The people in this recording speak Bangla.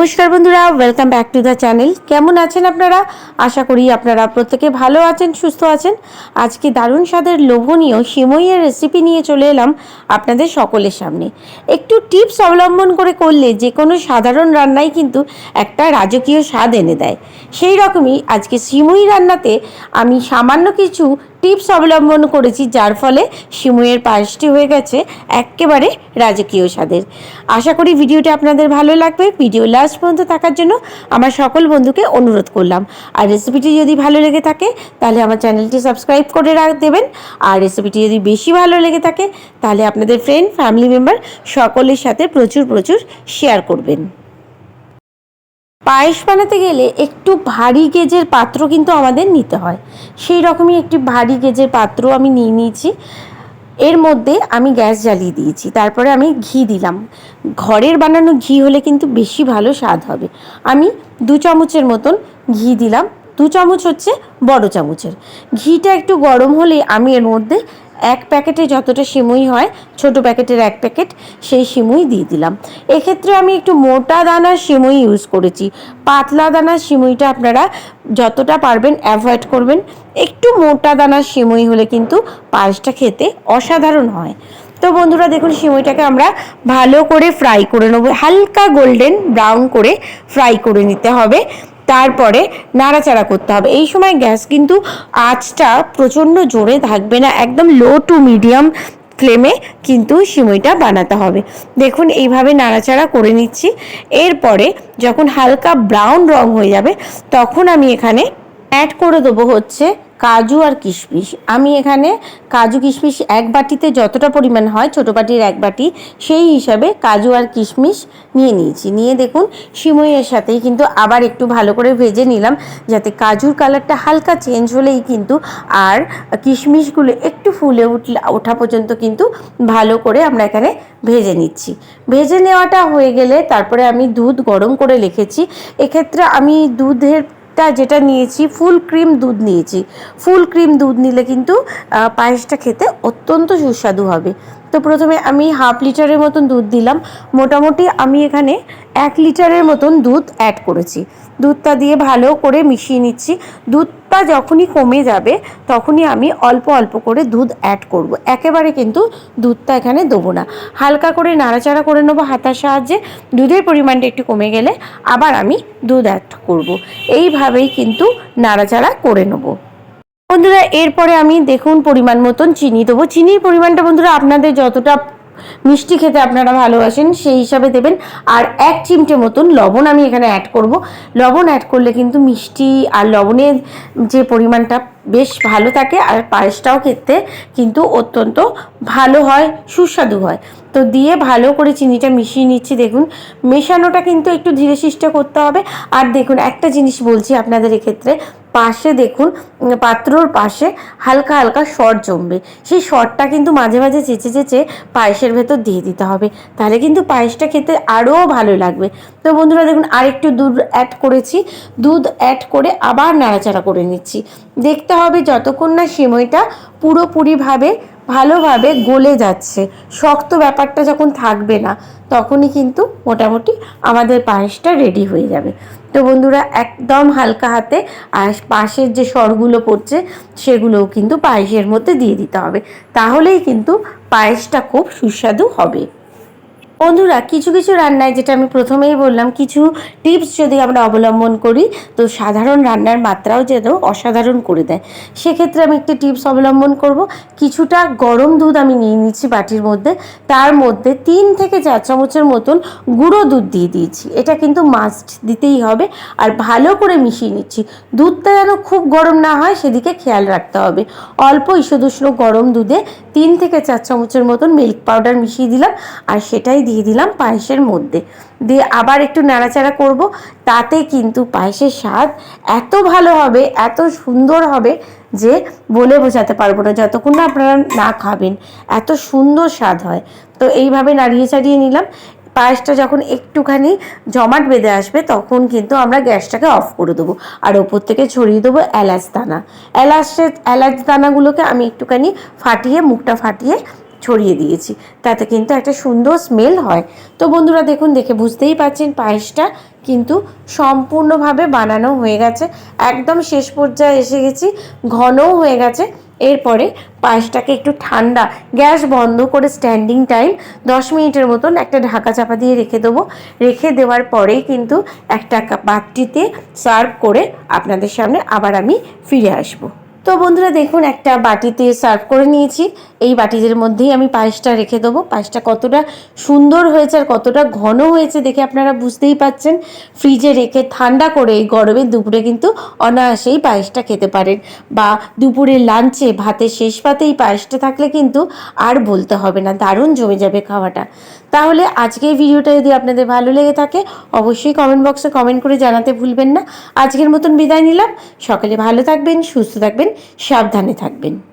নমস্কার বন্ধুরা welcome back to the channel কেমন আছেন আপনারা? আশা করি আপনারা প্রত্যেকে ভালো আছেন, সুস্থ আছেন। আজকে দারুণ স্বাদের লোভনীয় সিমইয়ের রেসিপি নিয়ে চলে এলাম আপনাদের সকলের সামনে। একটু টিপস অবলম্বন করে করলে যে কোনো সাধারণ রান্নাই কিন্তু একটা রাজকীয় স্বাদ এনে দেয়। সেই রকমই আজকে সিমুই রান্নাতে আমি সামান্য কিছু টিপস অবলম্বন করেছি, যার ফলে সিমুইয়ের পায়েসটি হয়ে গেছে একেবারে রাজকীয় স্বাদের। আশা করি ভিডিওটা আপনাদের ভালো লাগবে। ভিডিও লাস্ট পর্যন্ত থাকার জন্য আমার সকল বন্ধুকে অনুরোধ করলাম। আর রেসিপিটি যদি ভালো লেগে থাকে, তাহলে আমার চ্যানেলটি সাবস্ক্রাইব করে রাখ দেবেন। আর রেসিপিটি যদি বেশি ভালো লেগে থাকে, তাহলে আপনাদের ফ্রেন্ড ফ্যামিলি মেম্বার সকলের সাথে প্রচুর প্রচুর শেয়ার করবেন। পায়েস বানাতে গেলে একটু ভারী গেজের পাত্র কিন্তু আমাদের নিতে হয়। সেই রকমই একটি ভারী গেজের পাত্র আমি নিয়ে নিয়েছি। এর মধ্যে আমি গ্যাস জ্বালিয়ে দিয়েছি। তারপরে আমি ঘি দিলাম। ঘরের বানানো ঘি হলে কিন্তু বেশি ভালো স্বাদ হবে। আমি দু চামচের মতন ঘি দিলাম। দু চামচ হচ্ছে বড় চামচের। ঘিটা একটু গরম হলে আমি এর মধ্যে এক প্যাকেটে যতটা সিমুই হয়, ছোট প্যাকেটের এক প্যাকেট সেই সিমুই দিয়ে দিলাম। এক্ষেত্রে আমি একটু মোটা দানার সিমুই ইউজ করেছি। পাতলা দানার সিমুইটা আপনারা যতটা পারবেন অ্যাভয়েড করবেন। একটু মোটা দানার সিমুই হলে কিন্তু পায়েসটা খেতে অসাধারণ হয়। তো বন্ধুরা, দেখুন সিমইটাকে আমরা ভালো করে ফ্রাই করে নেব। হালকা গোল্ডেন ব্রাউন করে ফ্রাই করে নিতে হবে। তারপরে নাড়াচাড়া করতে হবে। এই সময় গ্যাস কিন্তু আঁচটা প্রচণ্ড জোরে থাকবে না, একদম লো টু মিডিয়াম ফ্লেমে কিন্তু সিমইটা বানাতে হবে। দেখুন, এইভাবে নাড়াচাড়া করে নিচ্ছি। এরপরে যখন হালকা ব্রাউন রং হয়ে যাবে, তখন আমি এখানে অ্যাড করে দেবো হচ্ছে কাজু আর কিশমিশ। আমি এখানে কাজু কিশমিশ এক বাটিতে যতটা পরিমাণ হয়, ছোটো বাটির এক বাটি, সেই হিসাবে কাজু আর কিশমিশ নিয়ে নিয়েছি। নিয়ে দেখুন, সিমইয়ের সাথেই কিন্তু আবার একটু ভালো করে ভেজে নিলাম, যাতে কাজুর কালারটা হালকা চেঞ্জ হলেই কিন্তু আর কিশমিশগুলো একটু ফুলে উঠলে, ওঠা পর্যন্ত কিন্তু ভালো করে আমরা এখানে ভেজে নিচ্ছি। ভেজে নেওয়াটা হয়ে গেলে তারপরে আমি দুধ গরম করে রেখেছি। এক্ষেত্রে আমি দুধের টা যেটা নিয়েছি ফুল ক্রিম দুধ নিয়েছি। ফুল ক্রিম দুধ নিলে কিন্তু পায়েসটা খেতে অত্যন্ত সুস্বাদু হবে। তো প্রথমে আমি হাফ লিটারের মতন দুধ দিলাম। মোটামুটি আমি এখানে এক লিটারের মতন দুধ অ্যাড করেছি। দুধটা দিয়ে ভালো করে মিশিয়ে নিচ্ছি। দুধটা যখনই কমে যাবে, তখনই আমি অল্প অল্প করে দুধ অ্যাড করব। একেবারে কিন্তু দুধটা এখানে দেবো না। হালকা করে নাড়াচাড়া করে নেব হাতার সাহায্যে। দুধের পরিমাণটা একটু কমে গেলে আবার আমি দুধ অ্যাড করব। এইভাবেই কিন্তু নাড়াচাড়া করে নেব। বন্ধুরা, এরপরে আমি দেখুন পরিমাণ মতন চিনি দেবো। চিনির পরিমাণটা বন্ধুরা আপনাদের যতটা মিষ্টি খেতে আপনারা ভালোবাসেন, সেই হিসাবে দেবেন। আর এক চিমটে মতন লবণ আমি এখানে অ্যাড করব। লবণ অ্যাড করলে কিন্তু মিষ্টি আর লবণের যে পরিমাণটা বেশ ভালো থাকে আর পায়েসটাও খেতে কিন্তু অত্যন্ত ভালো হয়, সুস্বাদু হয়। তো দিয়ে ভালো করে চিনিটা মিশিয়ে নিচ্ছি। দেখুন, মেশানোটা কিন্তু একটু ধীরে সিস্টে করতে হবে। আর দেখুন, একটা জিনিস বলছি আপনাদের এক্ষেত্রে। পাশে দেখুন পাত্রর পাশে হালকা হালকা শর জমবে। সেই শরটা কিন্তু মাঝে মাঝে চেঁচে চেঁচে পায়েসের ভেতর দিয়ে দিতে হবে। তাহলে কিন্তু পায়েসটা খেতে আরও ভালো লাগবে। তো বন্ধুরা, দেখুন, আরেকটু দুধ অ্যাড করেছি। দুধ অ্যাড করে আবার নাড়াচাড়া করে নিচ্ছি। দেখতে হবে যতক্ষণ না সিমইটা পুরোপুরিভাবে, ভালোভাবে গলে যাচ্ছে। শক্ত ব্যাপারটা যখন থাকবে না, তখনই কিন্তু মোটামুটি আমাদের পায়েসটা রেডি হয়ে যাবে। তো বন্ধুরা, একদম হালকা হাতে আর পাশের যে স্বরগুলো পড়ছে, সেগুলোও কিন্তু পায়েসের মধ্যে দিয়ে দিতে হবে। তাহলেই কিন্তু পায়েসটা খুব সুস্বাদু হবে। বন্ধুরা, কিছু কিছু রান্নায় যেটা আমি প্রথমেই বললাম, কিছু টিপস যদি আমরা অবলম্বন করি, তো সাধারণ রান্নার মাত্রাও যেন অসাধারণ করে দেয়। সেক্ষেত্রে আমি একটি টিপস অবলম্বন করব। কিছুটা গরম দুধ আমি নিয়ে নিচ্ছি বাটির মধ্যে। তার মধ্যে তিন থেকে চার চামচের মতন গুঁড়ো দুধ দিয়ে দিয়েছি। এটা কিন্তু মাস্ট দিতেই হবে। আর ভালো করে মিশিয়ে নিচ্ছি। দুধটা যেন খুব গরম না হয়, সেদিকে খেয়াল রাখতে হবে। অল্প ঈষদুষ্ণ গরম দুধে তিন থেকে চার চামচের মতন মিল্ক পাউডার মিশিয়ে দিলাম। আর সেটাই দিয়ে দিলাম পায়েসের মধ্যে। দিয়ে আবার একটু নাড়াচাড়া করব, তাতে কিন্তু পায়েসের স্বাদ এত ভালো হবে, এত সুন্দর হবে যে বলে বোঝাতে পারব না, যতক্ষণ না আপনারা না খাবেন। এত সুন্দর স্বাদ হয়। তো এইভাবে নাড়িয়ে চাড়িয়ে নিলাম। পায়েসটা যখন একটুখানি জমাট বেঁধে আসবে, তখন কিন্তু আমরা গ্যাসটাকে অফ করে দেবো। আর ওপর থেকে ছড়িয়ে দেবো এলাচ দানা। এলাচের, এলাচ দানাগুলোকে আমি একটুখানি ফাটিয়ে, মুখটা ফাটিয়ে ছড়িয়ে দিয়েছি। তাতে কিন্তু একটা সুন্দর স্মেল হয়। তো বন্ধুরা দেখুন, দেখে বুঝতেই পারছেন পায়েসটা কিন্তু সম্পূর্ণভাবে বানানো হয়ে গেছে। একদম শেষ পর্যায়ে এসে গেছি, ঘনও হয়ে গেছে। এরপরে পায়েসটাকে একটু ঠান্ডা, গ্যাস বন্ধ করে স্ট্যান্ডিং টাইম দশ মিনিটের মতন একটা ঢাকা চাপা দিয়ে রেখে দেবো। রেখে দেওয়ার পরেই কিন্তু একটা পাত্রিতে সার্ভ করে আপনাদের সামনে আবার আমি ফিরে আসব। তো বন্ধুরা দেখুন, একটা বাটিতে সার্ভ করে নিয়েছি। এই বাটিদের মধ্যেই আমি পায়েসটা রেখে দেবো। পায়েসটা কতটা সুন্দর হয়েছে আর কতটা ঘন হয়েছে দেখে আপনারা বুঝতেই পাচ্ছেন। ফ্রিজে রেখে ঠান্ডা করে এই গরমের দুপুরে কিন্তু অনায়াসেই পায়েসটা খেতে পারেন বা দুপুরে লাঞ্চে ভাতের শেষ পাতে এই পায়েসটা থাকলে কিন্তু আর বলতে হবে না, দারুণ জমে যাবে খাওয়াটা। তাহলে আজকের ভিডিওটা যদি আপনাদের ভালো লেগে থাকে, অবশ্যই কমেন্ট বক্সে কমেন্ট করে জানাতে ভুলবেন না। আজকের মতন বিদায় নিলাম। সকালে ভালো থাকবেন, সুস্থ থাকবেন। সাবধানে থাকবেন।